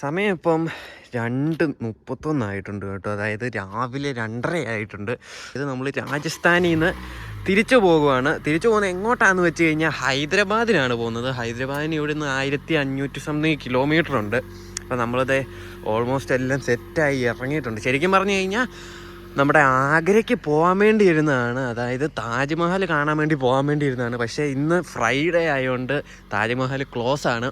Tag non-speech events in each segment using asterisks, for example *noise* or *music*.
സമയം ഇപ്പം രണ്ട് മുപ്പത്തൊന്നായിട്ടുണ്ട് കേട്ടോ. അതായത് രാവിലെ രണ്ടര ആയിട്ടുണ്ട് ഇത് നമ്മൾ രാജസ്ഥാനിൽ നിന്ന് തിരിച്ചു പോകുവാണ്. തിരിച്ചു പോകുന്നത് എങ്ങോട്ടാന്ന് വെച്ച് കഴിഞ്ഞാൽ ഹൈദരാബാദിനാണ് പോകുന്നത്. ഹൈദരാബാദിന് ഇവിടെ നിന്ന് ആയിരത്തി അഞ്ഞൂറ്റി സംതിങ് കിലോമീറ്റർ ഉണ്ട്. അപ്പോൾ നമ്മളത് ഓൾമോസ്റ്റ് എല്ലാം സെറ്റായി ഇറങ്ങിയിട്ടുണ്ട്. ശരിക്കും പറഞ്ഞു കഴിഞ്ഞാൽ നമ്മുടെ ആഗ്രയ്ക്ക് പോകാൻ വേണ്ടി ഇരുന്നതാണ്. അതായത് താജ്മഹൽ കാണാൻ വേണ്ടി പോകാൻ വേണ്ടി ഇരുന്നതാണ്. പക്ഷേ ഇന്ന് ഫ്രൈഡേ ആയതുകൊണ്ട് താജ്മഹൽ ക്ലോസ് ആണ്.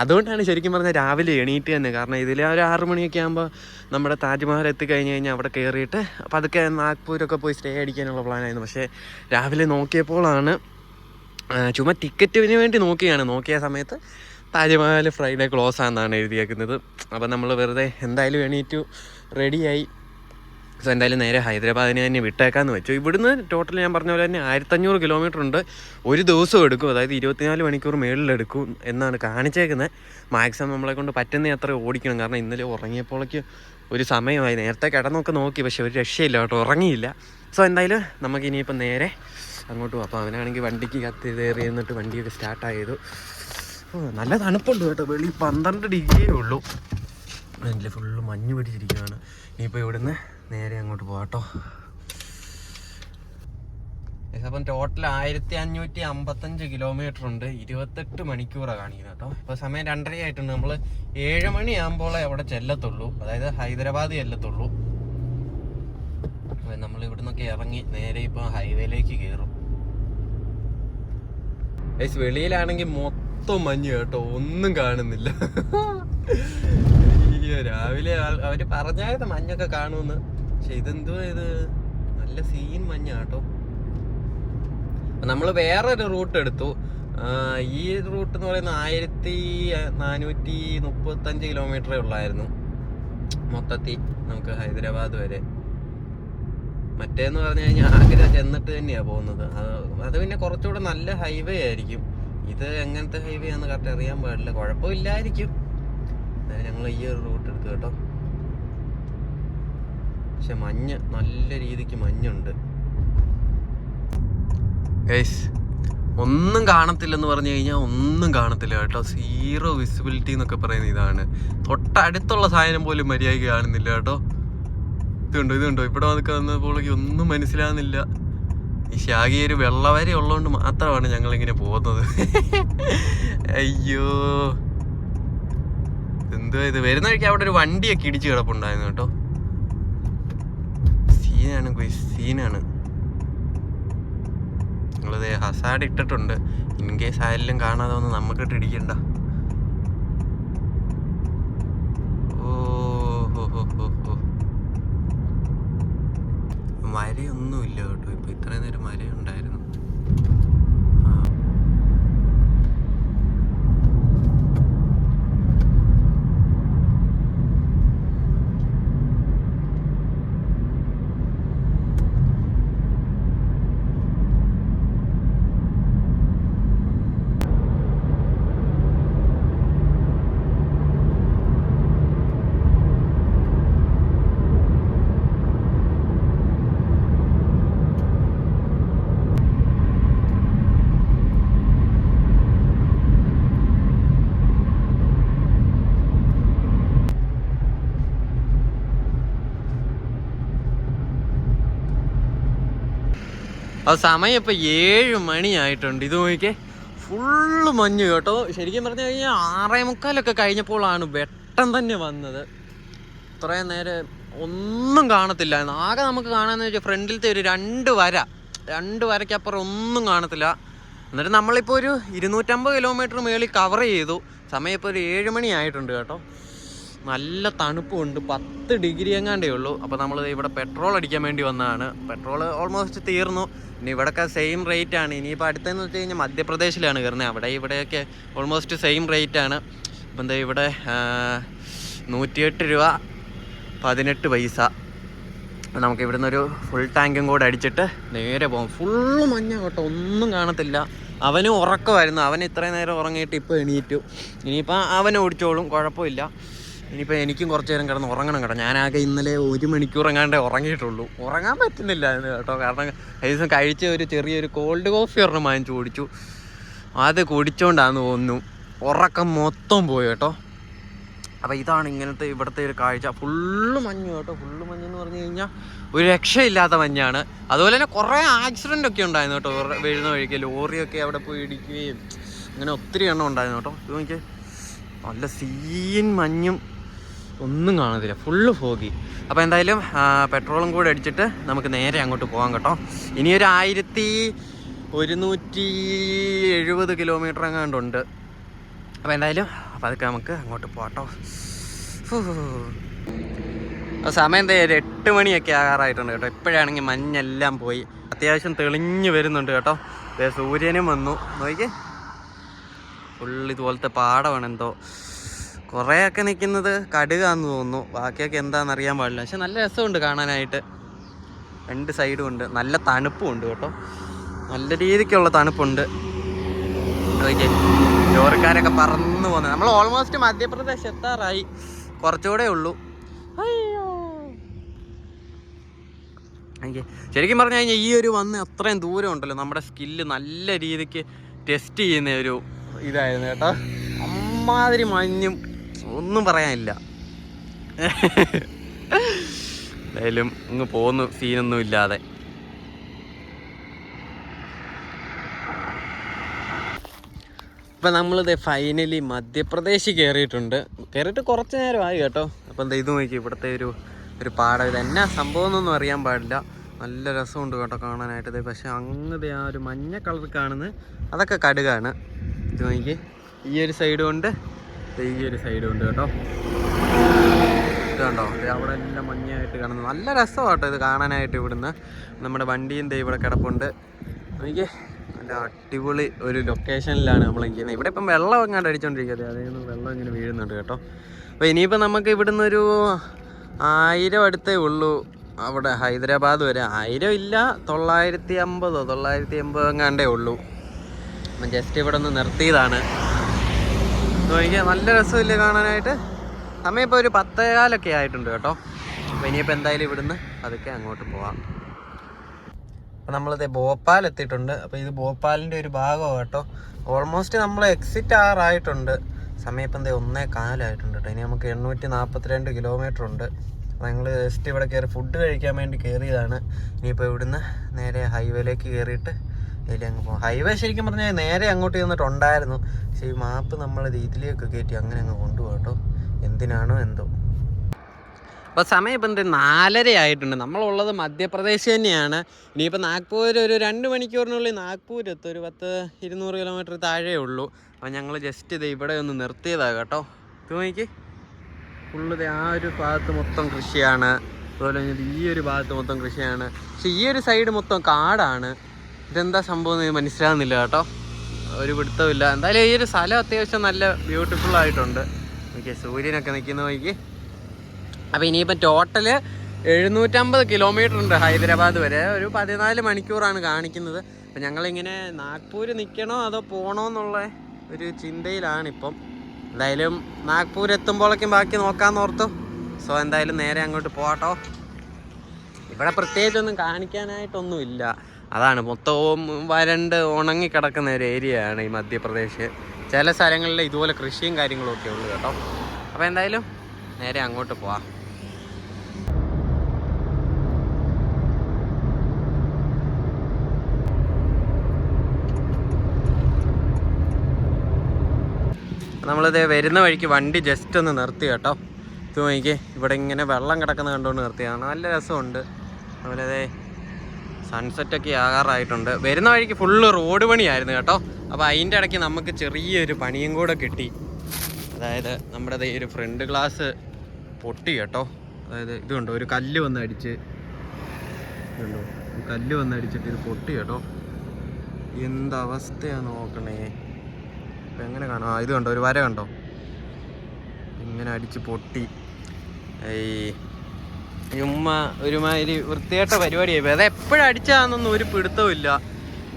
അതുകൊണ്ടാണ് ശരിക്കും പറഞ്ഞാൽ രാവിലെ എണീറ്റ് തന്നെ. കാരണം ഇതിൽ ഒരു ആറു മണിയൊക്കെ ആകുമ്പോൾ നമ്മുടെ താജ്മഹൽ എത്തിക്കഴിഞ്ഞ് കഴിഞ്ഞാൽ അവിടെ കയറിയിട്ട് പതുക്കെ നാഗ്പൂരൊക്കെ പോയി സ്റ്റേ അടിക്കാനുള്ള പ്ലാനായിരുന്നു പക്ഷേ രാവിലെ നോക്കിയപ്പോഴാണ് ചുമ്മാ ടിക്കറ്റിന് വേണ്ടി നോക്കിയാണ്. നോക്കിയ സമയത്ത് താജ്മഹൽ ഫ്രൈഡേ ക്ലോസ് ആണെന്നാണ് എഴുതിയേക്കുന്നത്. അപ്പം നമ്മൾ വെറുതെ എന്തായാലും എണീറ്റു റെഡിയായി സോ എന്തായാലും നേരെ ഹൈദരാബാദിനെ തന്നെ വിട്ടേക്കാന്ന് വെച്ചു. ഇവിടുന്ന് ടോട്ടൽ ഞാൻ പറഞ്ഞ പോലെ തന്നെ ആയിരത്തഞ്ഞൂറ് കിലോമീറ്റർ ഉണ്ട്. ഒരു ദിവസം എടുക്കും. അതായത് ഇരുപത്തിനാല് മണിക്കൂർ മേളിലെടുക്കും എന്നാണ് കാണിച്ചേക്കുന്നത് മാക്സിമം നമ്മളെ കൊണ്ട് പറ്റുന്ന അത്ര ഓടിക്കണം. കാരണം ഇന്നലെ ഉറങ്ങിയപ്പോഴേക്ക് ഒരു സമയമായി. നേരത്തെ കിടന്നൊക്കെ നോക്കി പക്ഷെ ഒരു രക്ഷയില്ല കേട്ടോ. ഉറങ്ങിയില്ല. സോ എന്തായാലും നമുക്ക് ഇനിയിപ്പോൾ നേരെ അങ്ങോട്ട് പോകാം അപ്പോൾ അവനാണെങ്കിൽ വണ്ടിക്ക് കത്തി കയറി എന്നിട്ട് വണ്ടിയൊക്കെ സ്റ്റാർട്ട് ആയതു. നല്ല തണുപ്പുണ്ട് കേട്ടോ. വെളി പന്ത്രണ്ട് ഡിഗ്രിയേ ഉള്ളൂ. അതിൽ ഫുള്ള് മഞ്ഞ് പിടിച്ചിരിക്കുകയാണ്. ഇനിയിപ്പോൾ ഇവിടുന്ന് നേരെ അങ്ങോട്ട് പോകാട്ടോ അപ്പം ടോട്ടൽ ആയിരത്തി അഞ്ഞൂറ്റി അമ്പത്തഞ്ച് കിലോമീറ്റർ ഉണ്ട്. ഇരുപത്തെട്ട് മണിക്കൂറാണ് കാണിക്കുന്നത് കേട്ടോ. ഇപ്പോൾ സമയം രണ്ടര ആയിട്ടുണ്ട്. നമ്മൾ ഏഴ് മണിയാകുമ്പോൾ അവിടെ ചെല്ലത്തുള്ളൂ. അതായത് ഹൈദരാബാദ് ചെല്ലത്തുള്ളൂ. അപ്പം നമ്മൾ ഇവിടുന്നൊക്കെ ഇറങ്ങി നേരെ ഇപ്പോൾ ഹൈവേയിലേക്ക് കയറും ഏസ് വെളിയിലാണെങ്കിൽ മൊത്തം മഞ്ഞ് കേട്ടോ. ഒന്നും കാണുന്നില്ല. *laughs* രാവിലെ അവർ പറഞ്ഞായിരുന്നു മഞ്ഞൊക്കെ കാണുമെന്ന്. പക്ഷെ ഇതെന്തോ ഇത് നല്ല സീൻ മഞ്ഞ കേട്ടോ നമ്മൾ വേറൊരു റൂട്ട് എടുത്തു. ഈ റൂട്ട് എന്ന് പറയുന്നത് ആയിരത്തി നാനൂറ്റി മുപ്പത്തഞ്ച് കിലോമീറ്ററേ ഉള്ളായിരുന്നു. മൊത്തത്തിൽ നമുക്ക് ഹൈദരാബാദ് വരെ. മറ്റേന്ന് പറഞ്ഞു കഴിഞ്ഞാൽ ആഗ്ര ചെന്നിട്ട് തന്നെയാണ് പോകുന്നത്. അത് പിന്നെ കുറച്ചുകൂടെ നല്ല ഹൈവേ ആയിരിക്കും. ഇത് എങ്ങനത്തെ ഹൈവേ ആണെന്ന് കറക്റ്റ് അറിയാൻ പാടില്ല. കുഴപ്പമില്ലായിരിക്കും. ഞങ്ങൾ ഈ ഒരു റൂട്ട് എടുത്തു കേട്ടോ. പക്ഷെ മഞ്ഞ് നല്ല രീതിക്ക് മഞ്ഞുണ്ട്. ഒന്നും കാണത്തില്ലെന്ന് പറഞ്ഞു കഴിഞ്ഞാൽ ഒന്നും കാണത്തില്ല കേട്ടോ. സീറോ വിസിബിലിറ്റി എന്നൊക്കെ പറയുന്ന ഇതാണ്. തൊട്ടടുത്തുള്ള സാധനം പോലും മര്യാദയ്ക്ക് കാണുന്നില്ല കേട്ടോ. ഇതുണ്ടോ ഇതുണ്ടോ? ഇവിടെ വന്നൊക്കെ വന്നപ്പോഴേക്ക് ഒന്നും മനസ്സിലാകുന്നില്ല. ഈ ശാഖി ഒരു വെള്ളവരെ ഉള്ളതുകൊണ്ട് മാത്രമാണ് ഞങ്ങളിങ്ങനെ പോകുന്നത്. അയ്യോ. എന്തുവാ ഇത്? വരുന്ന വഴിക്ക് അവിടെ ഒരു വണ്ടിയൊക്കെ ഇടിച്ച് കിടപ്പുണ്ടായിരുന്നു കേട്ടോ. സീനാണ് guys, സീനാണ് നിങ്ങളത് ഹസാഡ് ഇട്ടിട്ടുണ്ട്. ഇൻ കേസ് ആരെങ്കിലും കാണാതെ ഒന്ന് നമുക്കിട്ട് ഇടിക്കണ്ട. മരയൊന്നുമില്ല കേട്ടോ. ഇപ്പൊ ഇത്രയും നേരം മര ഉണ്ടായിരുന്നു ആ. അത് സമയം ഇപ്പൊ ഏഴ് മണിയായിട്ടുണ്ട്. ഇത് നോക്കിയേ ഫുള്ള് മഞ്ഞ് കേട്ടോ. ശരിക്കും പറഞ്ഞു കഴിഞ്ഞാൽ ആറേ മുക്കാലൊക്കെ കഴിഞ്ഞപ്പോഴാണ് വെട്ടം തന്നെ വന്നത്. ഇത്രയും നേരം ഒന്നും കാണത്തില്ലായിരുന്നു ആകെ നമുക്ക് കാണാന്ന് വെച്ചാൽ ഫ്രണ്ടിലത്തെ ഒരു രണ്ട് വര. രണ്ട് വരയ്ക്കപ്പുറം ഒന്നും കാണത്തില്ല. എന്നിട്ട് നമ്മളിപ്പോൾ ഒരു ഇരുന്നൂറ്റമ്പത് കിലോമീറ്റർ മേളിൽ കവർ ചെയ്തു. സമയം ഇപ്പോൾ ഒരു ഏഴ് മണി ആയിട്ടുണ്ട് കേട്ടോ. നല്ല തണുപ്പുണ്ട്. പത്ത് ഡിഗ്രി എങ്ങാണ്ടേ ഉള്ളൂ. അപ്പോൾ നമ്മൾ ഇവിടെ പെട്രോൾ അടിക്കാൻ വേണ്ടി വന്നതാണ്. പെട്രോൾ ഓൾമോസ്റ്റ് തീർന്നു. ഇനി ഇവിടെയൊക്കെ സെയിം റേറ്റ് ആണ്. ഇനിയിപ്പോൾ അടുത്തെന്ന് വെച്ച് കഴിഞ്ഞാൽ മധ്യപ്രദേശിലാണ് കയറുന്നത്. അവിടെ ഇവിടെയൊക്കെ ഓൾമോസ്റ്റ് സെയിം റേറ്റ് ആണ്. അപ്പം എന്താ ഇവിടെ നൂറ്റിയെട്ട് രൂപ പതിനെട്ട് പൈസ. നമുക്ക് ഇവിടുന്ന് ഒരു ഫുൾ ടാങ്കും കൂടെ അടിച്ചിട്ട് നേരെ പോകും ഫുള്ള് മഞ്ഞ കേട്ടോ. ഒന്നും കാണത്തില്ല. അവനും ഉറക്കമായിരുന്നു അവൻ ഇത്രയും നേരം ഉറങ്ങിയിട്ട് ഇപ്പോൾ എണീറ്റു. ഇനിയിപ്പോൾ അവനെ ഓടിച്ചോളും. കുഴപ്പമില്ല. ഇനിയിപ്പോൾ എനിക്കും കുറച്ച് നേരം കിടന്ന് ഉറങ്ങണം കേട്ടോ. ഞാനാകെ ഇന്നലെ ഒരു മണിക്കൂർ എങ്ങാണ്ടേ ഉറങ്ങിയിട്ടുള്ളൂ. ഉറങ്ങാൻ പറ്റുന്നില്ല കേട്ടോ. കാരണം ദിവസം കഴിച്ച ഒരു ചെറിയൊരു കോൾഡ് കോഫി ഒരെണ്ണം വാങ്ങിച്ചു കുടിച്ചു. അത് കുടിച്ചോണ്ടാന്ന് തോന്നുന്നു. ഉറക്കം മൊത്തം പോയി കേട്ടോ. അപ്പോൾ ഇതാണ് ഇങ്ങനത്തെ ഇവിടുത്തെ ഒരു കാഴ്ച. ഫുള്ള് മഞ്ഞ് കേട്ടോ. ഫുള്ള് മഞ്ഞ് എന്ന് പറഞ്ഞു കഴിഞ്ഞാൽ ഒരു രക്ഷയില്ലാത്ത മഞ്ഞാണ്. അതുപോലെ തന്നെ കുറേ ആക്സിഡന്റ് ഒക്കെ ഉണ്ടായിരുന്നു കേട്ടോ. വീഴുന്ന വഴിക്ക് ലോറിയൊക്കെ അവിടെ പോയി ഇടിക്കുകയും അങ്ങനെ ഒത്തിരി എണ്ണം ഉണ്ടായിരുന്നു കേട്ടോ. നോക്കിയേ. നല്ല സീൻ മഞ്ഞും ഒന്നും കാണത്തില്ല. ഫുള്ള് ഫോഗി അപ്പോൾ എന്തായാലും പെട്രോളും കൂടെ അടിച്ചിട്ട് നമുക്ക് നേരെ അങ്ങോട്ട് പോകാം കേട്ടോ. ഇനി ഒരു ആയിരത്തി ഒരുന്നൂറ്റി എഴുപത് കിലോമീറ്റർ എങ്ങാണ്ടുണ്ട് അപ്പോൾ എന്തായാലും അപ്പോൾ അതൊക്കെ നമുക്ക് അങ്ങോട്ട് പോട്ടോ സമയം എന്താ? ഒരു എട്ട് മണിയൊക്കെ ആകാറായിട്ടുണ്ട് കേട്ടോ. ഇപ്പോഴാണെങ്കിൽ മഞ്ഞെല്ലാം പോയി. അത്യാവശ്യം തെളിഞ്ഞു വരുന്നുണ്ട് കേട്ടോ. സൂര്യനും വന്നു. നോക്കിക്കേ. ഫുള്ള് ഇതുപോലത്തെ പാടമാണ് എന്തോ കുറേയൊക്കെ നിൽക്കുന്നത് കടുകാന്ന് തോന്നുന്നു. ബാക്കിയൊക്കെ എന്താണെന്ന് അറിയാൻ പാടില്ല. പക്ഷെ നല്ല രസമുണ്ട് കാണാനായിട്ട്. രണ്ട് സൈഡും ഉണ്ട്. നല്ല തണുപ്പും ഉണ്ട് കേട്ടോ. നല്ല രീതിക്കുള്ള തണുപ്പുണ്ട്. നോക്കിയേ ജോറിക്കാരൊക്കെ പറന്നു പോകുന്നത് നമ്മൾ ഓൾമോസ്റ്റ് മധ്യപ്രദേശ് എത്താറായി. കുറച്ചുകൂടെ ഉള്ളൂ. അയ്യോ. ശരിക്കും പറഞ്ഞു കഴിഞ്ഞാൽ ഈ ഒരു വന്ന് അത്രയും ദൂരം ഉണ്ടല്ലോ. നമ്മുടെ സ്കില്ല് നല്ല രീതിക്ക് ടെസ്റ്റ് ചെയ്യുന്ന ഒരു ഇതായിരുന്നു കേട്ടോ. അമ്മാതിരി മഞ്ഞും ഒന്നും പറയാനില്ല. എന്തായാലും ഇങ്ങ് പോന്നു സീനൊന്നും ഇല്ലാതെ. ഇപ്പം നമ്മളിത് ഫൈനലി മധ്യപ്രദേശ് കയറിയിട്ടുണ്ട് കയറിയിട്ട് കുറച്ച് നേരമായി കേട്ടോ. അപ്പം എന്താ ഇത് നോക്കി ഇവിടുത്തെ ഒരു ഒരു പാടം. ഇത് എന്നാ സംഭവം എന്നൊന്നും അറിയാൻ പാടില്ല. നല്ല രസമുണ്ട് കേട്ടോ കാണാനായിട്ട് ഇത്. പക്ഷെ അങ്ങനെ ആ ഒരു മഞ്ഞ കളർ കാണുന്നത് അതൊക്കെ കടുകാണ്. ഇത് നോക്കി ഈ ഒരു സൈഡ് ഉണ്ട് ദേ ഈ ഒരു സൈഡും ഉണ്ട് കേട്ടോ. കണ്ടോ അവിടെ എല്ലാം മഞ്ഞായിട്ട് കാണുന്നു നല്ല രസമാണ് കേട്ടോ ഇത് കാണാനായിട്ട് ഇവിടുന്ന്. നമ്മുടെ വണ്ടിയും ദൈവം ഇവിടെ കിടപ്പുണ്ട്. എനിക്ക് നല്ല അടിപൊളി ഒരു ലൊക്കേഷനിലാണ് നമ്മൾ നിൽക്കുന്നത്. ഇവിടെ ഇപ്പം വെള്ളം എങ്ങാണ്ട് അടിച്ചുകൊണ്ടിരിക്കുന്നത് അതിൽ വെള്ളം ഇങ്ങനെ വീഴുന്നുണ്ട് കേട്ടോ. അപ്പോൾ ഇനിയിപ്പോൾ നമുക്ക് ഇവിടുന്ന് ഒരു ആയിരം അടുത്തേ ഉള്ളൂ. അവിടെ ഹൈദരാബാദ് വരെ ആയിരം ഇല്ല തൊള്ളായിരത്തി അമ്പതോ തൊള്ളായിരത്തി എൺപതോ എങ്ങാണ്ടേ ഉള്ളൂ. ജസ്റ്റ് ഇവിടെ ഒന്ന് നിർത്തിയതാണ്. നോക്കിയാൽ നല്ല രസമില്ലേ കാണാനായിട്ട്? സമയം ഇപ്പോൾ ഒരു പത്തേകാലൊക്കെ ആയിട്ടുണ്ട് കേട്ടോ. അപ്പോൾ ഇനിയിപ്പോൾ എന്തായാലും ഇവിടുന്ന് അതൊക്കെ അങ്ങോട്ട് പോവാം. അപ്പോൾ നമ്മളിത് ഭോപ്പാൽ എത്തിയിട്ടുണ്ട്. അപ്പോൾ ഇത് ഭോപ്പാലിന്റെ ഒരു ഭാഗമാണ് കേട്ടോ. ഓൾമോസ്റ്റ് നമ്മൾ എക്സിറ്റ് ആറായിട്ടുണ്ട്. സമയം ഇപ്പം എന്താ ഒന്നേ കാലായിട്ടുണ്ട് കേട്ടോ. ഇനി നമുക്ക് എണ്ണൂറ്റി നാൽപ്പത്തിരണ്ട് കിലോമീറ്റർ ഉണ്ട് ഞങ്ങൾ ജസ്റ്റ് ഇവിടെ കയറി ഫുഡ് കഴിക്കാൻ വേണ്ടി കയറിയതാണ് ഇനിയിപ്പോൾ ഇവിടുന്ന് നേരെ ഹൈവേയിലേക്ക് കയറിയിട്ട് ഇതിൽ അങ്ങ് പോകും. ഹൈവേ ശരിക്കും പറഞ്ഞാൽ നേരെ അങ്ങോട്ട് ചെന്നിട്ടുണ്ടായിരുന്നു. പക്ഷേ ഈ മാപ്പ് നമ്മൾ ഇതിലേക്ക് കയറ്റി അങ്ങനെ അങ്ങ് കൊണ്ടുപോകും കേട്ടോ. എന്തിനാണോ എന്തോ. അപ്പോൾ സമയം ഇപ്പം എന്ത്? നാലര ആയിട്ടുണ്ട്. നമ്മളുള്ളത് മധ്യപ്രദേശ് തന്നെയാണ്. ഇനിയിപ്പോൾ നാഗ്പൂർ ഒരു രണ്ട് മണിക്കൂറിനുള്ളിൽ നാഗ്പൂർ എത്തും. ഒരു പത്ത് ഇരുന്നൂറ് കിലോമീറ്റർ താഴെ ഉള്ളൂ. അപ്പോൾ ഞങ്ങൾ ജസ്റ്റ് ഇത് ഇവിടെ ഒന്ന് നിർത്തിയതാണ് കേട്ടോ. ഇത് ഫുള്ളത് ആ ഒരു ഭാഗത്ത് മൊത്തം കൃഷിയാണ്. അതുപോലെ ഈ ഒരു ഭാഗത്ത് മൊത്തം കൃഷിയാണ്. പക്ഷേ ഈ ഒരു സൈഡ് മൊത്തം കാടാണ്. ഇതെന്താ സംഭവം എന്ന് മനസ്സിലാകുന്നില്ല കേട്ടോ. ഒരു പിടുത്തമില്ല എന്തായാലും ഈ ഒരു സ്ഥലം അത്യാവശ്യം നല്ല ബ്യൂട്ടിഫുൾ ആയിട്ടുണ്ട്. ഓക്കെ സൂര്യനൊക്കെ നിൽക്കുന്ന വഴിക്ക് അപ്പോൾ ഇനിയിപ്പം ടോട്ടൽ എഴുന്നൂറ്റമ്പത് കിലോമീറ്റർ ഉണ്ട് ഹൈദരാബാദ് വരെ. ഒരു പതിനാല് മണിക്കൂറാണ് കാണിക്കുന്നത്. അപ്പം ഞങ്ങളിങ്ങനെ നാഗ്പൂർ നിൽക്കണോ അതോ പോകണോ എന്നുള്ള ഒരു ചിന്തയിലാണിപ്പം എന്തായാലും നാഗ്പൂർ എത്തുമ്പോഴേക്കും ബാക്കി നോക്കാമെന്ന് ഓർത്തു. സോ എന്തായാലും നേരെ അങ്ങോട്ട് പോകട്ടോ ഇവിടെ പ്രത്യേകിച്ചൊന്നും കാണിക്കാനായിട്ടൊന്നും ഇല്ല അതാണ്. മൊത്തവും വരണ്ട് ഉണങ്ങി കിടക്കുന്ന ഒരു ഏരിയയാണ് ഈ മധ്യപ്രദേശ്. ചില സ്ഥലങ്ങളിൽ ഇതുപോലെ കൃഷിയും കാര്യങ്ങളും ഒക്കെ ഉള്ളു കേട്ടോ. അപ്പോൾ എന്തായാലും നേരെ അങ്ങോട്ട് പോവാം. നമ്മളിത് വരുന്ന വഴിക്ക് വണ്ടി ജസ്റ്റ് ഒന്ന് നിർത്തി കേട്ടോ. ഇത് നോക്കിക്കേ ഇവിടെ ഇങ്ങനെ വെള്ളം കിടക്കുന്ന കണ്ടുകൊണ്ട് നിർത്തിയതാണ്. നല്ല രസമുണ്ട്. അതുപോലെ സൺസെറ്റൊക്കെ ആകാറായിട്ടുണ്ട്. വരുന്ന വഴിക്ക് ഫുള്ള് റോഡ് പണിയായിരുന്നു കേട്ടോ. അപ്പോൾ അതിന്റെ ഇടയ്ക്ക് നമുക്ക് ചെറിയൊരു പണിയും കൂടെ കിട്ടി. അതായത് നമ്മുടെ ഈ ഒരു ഫ്രണ്ട് ഗ്ലാസ് പൊട്ടി കേട്ടോ. അതായത് ഇതുണ്ടോ ഒരു കല്ല് വന്ന് അടിച്ച്. ഇതുണ്ടോ കല്ല് വന്ന് അടിച്ചിട്ട് ഇത് പൊട്ടി കേട്ടോ. എന്തവസ്ഥയാണ് നോക്കണേ. ഇപ്പം എങ്ങനെ കാണാം? ഇത് കണ്ടോ ഒരു വര കണ്ടോ? ഇങ്ങനെ അടിച്ച് പൊട്ടി. ഈ ഉമ്മ ഒരുമാതിരി വൃത്തികെട്ട പരിപാടിയായി അത് എപ്പോഴും അടിച്ചാന്നൊന്നും ഒരു പിടുത്തവും ഇല്ല.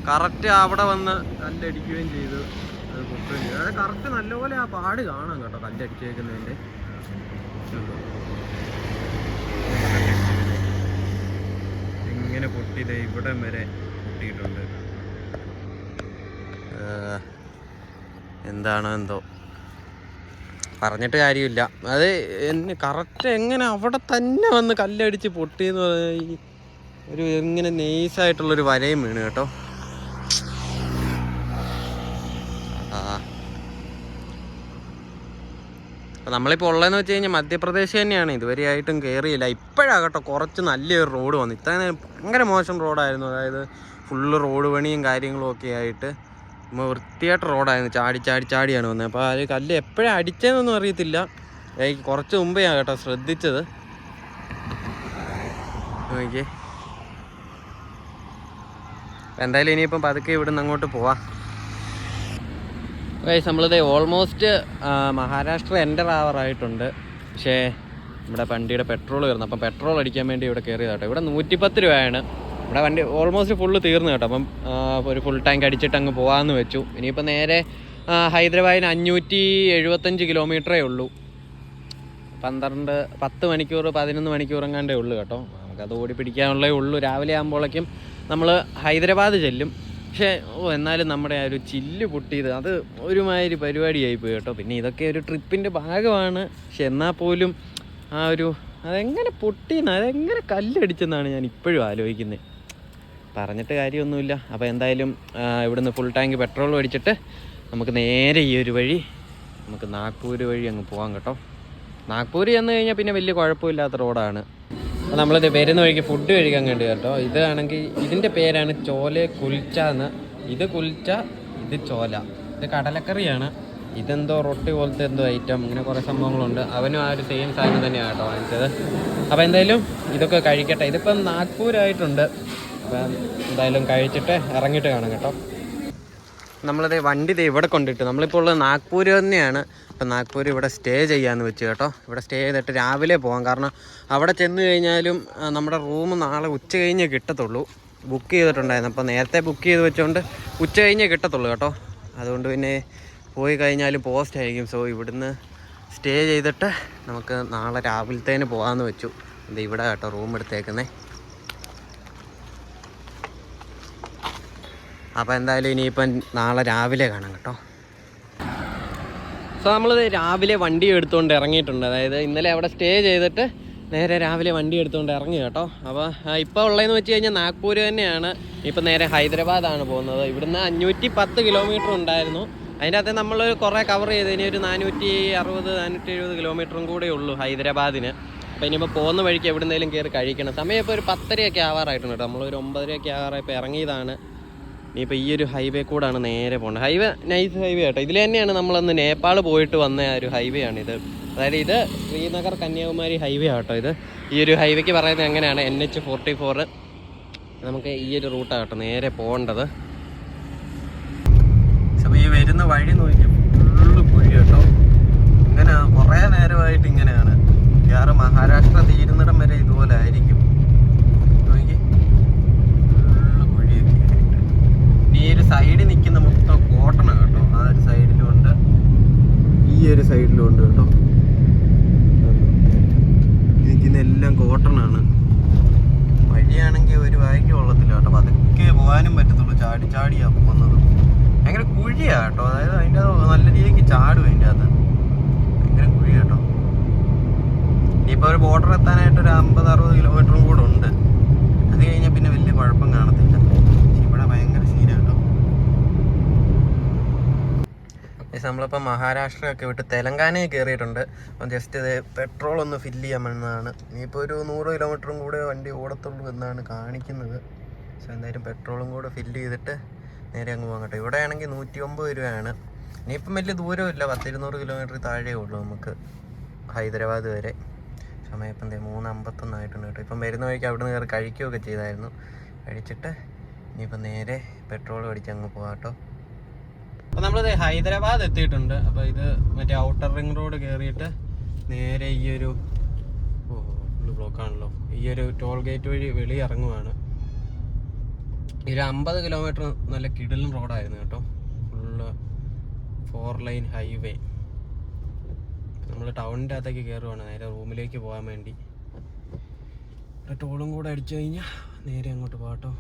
കറക്റ്റ് അവിടെ വന്ന് കല്ലടിക്കുകയും ചെയ്തു. അത് കറക്റ്റ് നല്ലപോലെ ആ പാട് കാണാം കേട്ടോ കല്ലടിച്ചേക്കുന്നതിന്റെ. ഇങ്ങനെ പൊട്ടിയത് ഇവിടം വരെ പൊട്ടിയിട്ടുണ്ട്. എന്താണോ എന്തോ. പറഞ്ഞിട്ട് കാര്യമില്ല. അത് എന്നെ കറക്റ്റ് എങ്ങനെ അവിടെ തന്നെ വന്ന് കല്ലടിച്ച് പൊട്ടിയെന്ന് പറഞ്ഞാൽ ഈ ഒരു ഇങ്ങനെ നൈസായിട്ടുള്ളൊരു വരയും വീണ് കേട്ടോ. ആ. അപ്പോൾ നമ്മളിപ്പോൾ ഉള്ളതെന്ന് വെച്ച് കഴിഞ്ഞാൽ മധ്യപ്രദേശ് തന്നെയാണ്. ഇതുവരെയായിട്ടും കയറിയില്ല ഇപ്പോഴാണ് കേട്ടോ കുറച്ച് നല്ലൊരു റോഡ് വന്നു. ഇത്ര ഭയങ്കര മോശം റോഡായിരുന്നു അതായത് ഫുള്ള് റോഡ് പണിയും കാര്യങ്ങളും ഒക്കെ ആയിട്ട് നമ്മൾ വൃത്തിയായിട്ട് റോഡായിരുന്നു. ചാടി ചാടി ചാടിയാണ് വന്നത്. അപ്പോൾ അത് കല്ല് എപ്പോഴാണ് അടിച്ചതെന്നൊന്നും അറിയത്തില്ല. കുറച്ച് കുറച്ച് ഞാൻ കേട്ടോ ശ്രദ്ധിച്ചത്. നോക്കിയേ. എന്തായാലും ഇനിയിപ്പം പതുക്കെ ഇവിടുന്ന് അങ്ങോട്ട് പോവാം. ഗൈസ് നമ്മളിത് ഓൾമോസ്റ്റ് മഹാരാഷ്ട്ര എന്റർ ആവറായിട്ടുണ്ട്. പക്ഷേ നമ്മുടെ വണ്ടിയുടെ പെട്രോൾ വരുന്നു. അപ്പം പെട്രോൾ അടിക്കാൻ വേണ്ടി ഇവിടെ കയറിയതാട്ടോ. ഇവിടെ നൂറ്റിപ്പത്ത് രൂപയാണ്. ഇവിടെ വണ്ടി ഓൾമോസ്റ്റ് ഫുള്ള് തീർന്നു കേട്ടോ. അപ്പം ഒരു ഫുൾ ടാങ്ക് അടിച്ചിട്ട് അങ്ങ് പോകാമെന്ന് വെച്ചു. ഇനിയിപ്പോൾ നേരെ ഹൈദരാബാദിന് അഞ്ഞൂറ്റി എഴുപത്തഞ്ച് കിലോമീറ്ററേ ഉള്ളൂ. പന്ത്രണ്ട് പത്ത് മണിക്കൂർ പതിനൊന്ന് മണിക്കൂർ എങ്ങാണ്ടേ ഉള്ളൂ കേട്ടോ. നമുക്കത് ഓടി പിടിക്കാനുള്ളേ ഉള്ളൂ. രാവിലെ ആകുമ്പോഴേക്കും നമ്മൾ ഹൈദരാബാദ് ചെല്ലും. പക്ഷേ ഓ എന്നാലും നമ്മുടെ ആ ഒരു ചില്ല് പൊട്ടിയത് അത് ഒരുമാതിരി പരിപാടിയായി പോയി കേട്ടോ. പിന്നെ ഇതൊക്കെ ഒരു ട്രിപ്പിന്റെ ഭാഗമാണ്. പക്ഷെ എന്നാൽ പോലും ആ ഒരു അതെങ്ങനെ പൊട്ടിയെന്ന് അതെങ്ങനെ കല്ലടിച്ചെന്നാണ് ഞാൻ ഇപ്പോഴും ആലോചിക്കുന്നത് പറഞ്ഞിട്ട് കാര്യമൊന്നുമില്ല. അപ്പോൾ എന്തായാലും ഇവിടുന്ന് ഫുൾ ടാങ്ക് പെട്രോൾ മേടിച്ചിട്ട് നമുക്ക് നേരെ ഈ ഒരു വഴി നമുക്ക് നാഗ്പൂർ വഴി അങ്ങ് പോകാം കേട്ടോ. നാഗ്പൂർ ചെന്ന് കഴിഞ്ഞാൽ പിന്നെ വലിയ കുഴപ്പമില്ലാത്ത റോഡാണ്. അപ്പോൾ നമ്മളിത് വരുന്ന വഴിക്ക് ഫുഡ് കഴിക്കാൻ വേണ്ടി കേട്ടോ. ഇതാണെങ്കിൽ ഇതിന്റെ പേരാണ് ചോലെ കുൽച്ച എന്ന്. ഇത് കുൽച്ച ഇത് ചോല. ഇത് കടലക്കറിയാണ്. ഇതെന്തോ റൊട്ടി പോലത്തെ എന്തോ ഐറ്റം ഇങ്ങനെ കുറേ സംഭവങ്ങളുണ്ട്. അവനും ആ ഒരു സെയിം സാധനം തന്നെയാണ് കേട്ടോ വാങ്ങിച്ചത്. അപ്പോൾ എന്തായാലും ഇതൊക്കെ കഴിക്കട്ടെ. ഇതിപ്പം നാഗ്പൂരായിട്ടുണ്ട്. അപ്പം എന്തായാലും കഴിച്ചിട്ട് ഇറങ്ങിയിട്ട് കാണാം കേട്ടോ. നമ്മളത് വണ്ടി ദേ ഇവിടെ കൊണ്ടിട്ട് നമ്മളിപ്പോൾ ഉള്ളത് നാഗ്പൂർ തന്നെയാണ്. അപ്പം നാഗ്പൂർ ഇവിടെ സ്റ്റേ ചെയ്യാമെന്ന് വെച്ച് കേട്ടോ. ഇവിടെ സ്റ്റേ ചെയ്തിട്ട് രാവിലെ പോകാം കാരണം അവിടെ ചെന്ന് കഴിഞ്ഞാലും നമ്മുടെ റൂം നാളെ ഉച്ച കഴിഞ്ഞേ കിട്ടത്തുള്ളൂ. ബുക്ക് ചെയ്തിട്ടുണ്ടായിരുന്നു. അപ്പോൾ നേരത്തെ ബുക്ക് ചെയ്ത് വെച്ചുകൊണ്ട് ഉച്ച കഴിഞ്ഞേ കിട്ടത്തുള്ളൂ കേട്ടോ. അതുകൊണ്ട് പിന്നെ പോയി കഴിഞ്ഞാലും പോസ്റ്റ് ആയിരിക്കും. സോ ഇവിടുന്ന് സ്റ്റേ ചെയ്തിട്ട് നമുക്ക് നാളെ രാവിലത്തേന് പോകാമെന്ന് വെച്ചു. ഇത് ഇവിടെ കേട്ടോ റൂം എടുത്തേക്കുന്നേ. അപ്പോൾ എന്തായാലും ഇനിയിപ്പം നാളെ രാവിലെ കാണാം കേട്ടോ. സോ നമ്മളിത് രാവിലെ വണ്ടി എടുത്തുകൊണ്ട് ഇറങ്ങിയിട്ടുണ്ട്. അതായത് ഇന്നലെ അവിടെ സ്റ്റേ ചെയ്തിട്ട് നേരെ രാവിലെ വണ്ടി എടുത്തുകൊണ്ട് ഇറങ്ങി കേട്ടോ. അപ്പോൾ ഇപ്പോൾ ഉള്ളതെന്ന് വെച്ച് കഴിഞ്ഞാൽ നാഗ്പൂർ തന്നെയാണ്. ഇപ്പം നേരെ ഹൈദരാബാദാണ് പോകുന്നത്. ഇവിടുന്ന് അഞ്ഞൂറ്റി പത്ത് കിലോമീറ്റർ ഉണ്ടായിരുന്നു. അതിന്റെ അകത്ത് നമ്മൾ കുറേ കവർ ചെയ്ത്. ഇനി ഒരു നാനൂറ്റി അറുപത് നാനൂറ്റി എഴുപത് കിലോമീറ്ററും കൂടെ ഉള്ളൂ ഹൈദരാബാദിന്. അപ്പോൾ ഇനിയിപ്പോൾ പോകുന്ന വഴിക്ക് എവിടെന്നേലും കയറി കഴിക്കണം. സമയം ഇപ്പോൾ ഒരു പത്തരയൊക്കെ ആവാറായിട്ടുണ്ട് കേട്ടോ. നമ്മളൊരു ഒമ്പതരയൊക്കെ ആവാറായി. ഇപ്പോൾ ഇറങ്ങിയതാണ്. ഇനിയിപ്പോൾ ഈ ഒരു ഹൈവേ കൂടാണ് നേരെ പോകുന്നത് ഹൈവേ നൈസ് ഹൈവേ ആട്ടോ. ഇതിൽ തന്നെയാണ് നമ്മളന്ന് നേപ്പാൾ പോയിട്ട് വന്ന ആ ഒരു ഹൈവേ ആണ് ഇത് അതായത് ഇത് ശ്രീനഗർ കന്യാകുമാരി ഹൈവേ ആട്ടോ ഇത്. ഈ ഒരു ഹൈവേക്ക് പറയുന്നത് എങ്ങനെയാണ്? എൻ എച്ച് ഫോർട്ടി ഫോർ നമുക്ക് ഈ ഒരു റൂട്ടാട്ടോ നേരെ പോകേണ്ടത്. അപ്പോൾ ഈ വരുന്ന വഴി നോക്കി ഫുള്ള് കുഴി കേട്ടോ. ഇങ്ങനെ കുറേ നേരമായിട്ട് ഇങ്ങനെയാണ്. വേറെ മഹാരാഷ്ട്ര തീരുന്നിടം വരെ ഇതുപോലെ ആയിരിക്കും നോക്കി ഫുള്ള് കുഴിയൊക്കെ ആയിട്ട് ഈ ഒരു സൈഡിൽ നിൽക്കുന്ന മൊത്തം കോട്ടണ കേട്ടോ. ആ ഒരു സൈഡിലും ഉണ്ട്. ഈ ഒരു സൈഡിലും ഉണ്ട് കേട്ടോ. നിൽക്കുന്ന എല്ലാം കോട്ടണാണ് വഴിയാണെങ്കിൽ ഒരു വായിക്ക് കൊള്ളത്തില്ല കേട്ടോ. പതുക്കെ പോകാനും പറ്റത്തുള്ളൂ. ചാടി ചാടിയാ പോകുന്നത്. ഭയങ്കര കുഴിയാ കേട്ടോ. അതായത് അതിന്റെ നല്ല രീതിക്ക് ചാടും അതിന്റെ അത് ഭയങ്കര കുഴി കേട്ടോ. ഇനിയിപ്പോൾ ഒരു ബോർഡർ എത്താനായിട്ട് ഒരു അമ്പത് അറുപത് കിലോമീറ്ററും കൂടെ ഉണ്ട്. അത് കഴിഞ്ഞാൽ പിന്നെ വലിയ കുഴപ്പം കാണത്തില്ല. ഇവിടെ ഭയങ്കര ഏകദേശം നമ്മളിപ്പോൾ മഹാരാഷ്ട്ര ഒക്കെ വിട്ട് തെലങ്കാനയിൽ കയറിയിട്ടുണ്ട് അപ്പം ജസ്റ്റ് ഇത് പെട്രോൾ ഒന്ന് ഫില്ല് ചെയ്യാമെന്നാണ് ഇനിയിപ്പോൾ ഒരു നൂറ് കിലോമീറ്ററും കൂടെ വണ്ടി ഓടത്തുള്ളൂ എന്നാണ് കാണിക്കുന്നത്. പക്ഷെ എന്തായാലും പെട്രോളും കൂടെ ഫില്ല് ചെയ്തിട്ട് നേരെ അങ്ങ് പോകാം കേട്ടോ. ഇവിടെ ആണെങ്കിൽ നൂറ്റി ഒമ്പത് രൂപയാണ്. ഇനിയിപ്പം വലിയ ദൂരമില്ല പത്തിരുന്നൂറ് കിലോമീറ്റർ താഴെ ഉള്ളൂ നമുക്ക് ഹൈദരാബാദ് വരെ. സമയം ഇപ്പം ദേ മൂന്ന് അമ്പത്തൊന്നായിട്ടുണ്ട് കേട്ടോ. ഇപ്പം വരുന്ന വഴിക്ക് അവിടെ നിന്ന് കയറി കഴിക്കുകയൊക്കെ ചെയ്തായിരുന്നു. കഴിച്ചിട്ട് ഇനിയിപ്പം നേരെ പെട്രോൾ അടിച്ച് അങ്ങ് പോകാം കേട്ടോ. അപ്പോൾ നമ്മളിത് ഹൈദരാബാദ് എത്തിയിട്ടുണ്ട്. അപ്പോൾ ഇത് മറ്റേ ഔട്ടർ റിംഗ് റോഡ് കയറിയിട്ട് നേരെ ഈ ഒരു ഓ ഫുള്ള് ബ്ലോക്കാണല്ലോ ഈ ഒരു ടോൾ ഗേറ്റ് വഴി വെളി ഇറങ്ങുവാണ്. ഒരു അമ്പത് കിലോമീറ്റർ നല്ല കിടലും റോഡായിരുന്നു കേട്ടോ. ഫുള്ള് ഫോർ ലൈൻ ഹൈവേ നമ്മൾ ടൗണിന്റെ അകത്തേക്ക് കയറുവാണ് നേരെ റൂമിലേക്ക് പോകാൻ വേണ്ടി. ടോളും കൂടെ അടിച്ചു കഴിഞ്ഞാൽ നേരെ അങ്ങോട്ട് പോകാട്ടോ